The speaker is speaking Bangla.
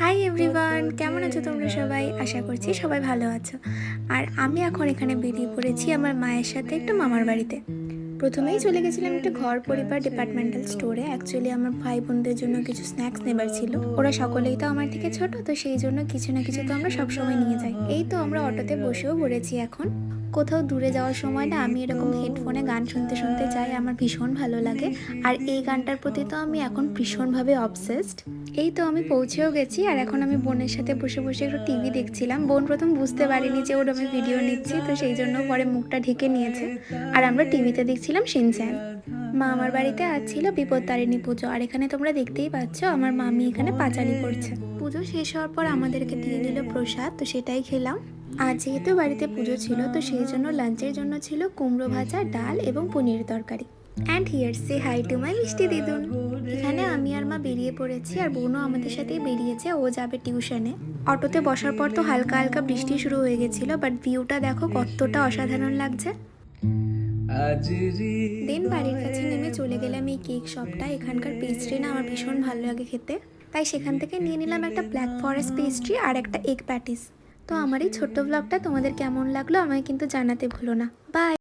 হাই এভরিওয়ান কেমন আছো তোমরা সবাই? আশা করছি সবাই ভালো আছো। আর আমি এখন এখানে বেরিয়ে পড়েছি আমার মায়ের সাথে একটু মামার বাড়িতে। প্রথমেই চলে গেছিলাম একটা ঘর পরিবার ডিপার্টমেন্টাল স্টোরে অ্যাকচুয়ালি আমার ভাই বোনদের জন্য কিছু স্ন্যাক্স নেবার ছিল। ওরা সকলেই তো আমার থেকে ছোট তো সেই জন্য কিছু না কিছু তো আমরা সবসময় নিয়ে যাই। এই তো আমরা অটোতে বসেও পড়েছি এখন। কোথাও দূরে যাওয়ার সময় না আমি এরকম হেডফোনে গান শুনতে শুনতে যাই আমার ভীষণ ভালো লাগে। আর এই গানটার প্রতি তো আমি এখন ভীষণভাবে অবসেসড এই তো আমি পৌঁছেও গেছি, আর এখন আমি বোনের সাথে বসে বসে একটু টিভি দেখছিলাম। বোন প্রথম বুঝতে পারিনি যে ওর আমি ভিডিও নিচ্ছি, তো সেই জন্য পরে মুখটা ঢেকে নিয়েছে। আর আমরা টিভিতে দেখছিলাম সিনচ্যান। মা আমার বাড়িতে আজ ছিল বিপত্তারিণী পুজো। আর এখানে তোমরা দেখতেই পাচ্ছ, আমার মামি এখানে পাঁচালি করছে পুজো শেষ হওয়ার পর আমাদেরকে দিয়ে দিল প্রসাদ, তো সেটাই খেলাম। আর যেহেতু বাড়িতে পুজো ছিল, তো সেই জন্য লাঞ্চের জন্য ছিল কুমড়ো ভাজা, ডাল এবং পনির তরকারি। And here say hi to my মিষ্টি দিদুন। এখানে আমি আর মা বেরিয়ে পড়েছি আর বোনও আমাদের সাথেই বেরিয়েছে, ও যাবে টিউশনে। অটোতে বসার পর তো হালকা হালকা বৃষ্টি শুরু হয়ে গেছিল বাট ভিউটা দেখো কতটা অসাধারণ লাগছে। দেন বাড়ির কাছে নেমে চলে গেলাম এই কেক শপটা এখানকার পেস্ট্রি না আমার ভীষণ ভালো লাগে খেতে। তাই সেখান থেকে নিয়ে নিলাম একটা ব্ল্যাক ফরেস্ট পেস্ট্রি আর একটা এগ প্যাটিস তো আমার এই ছোট্ট ব্লগটা তোমাদের কেমন লাগল আমায় কিন্তু জানাতে ভুলো না। বাই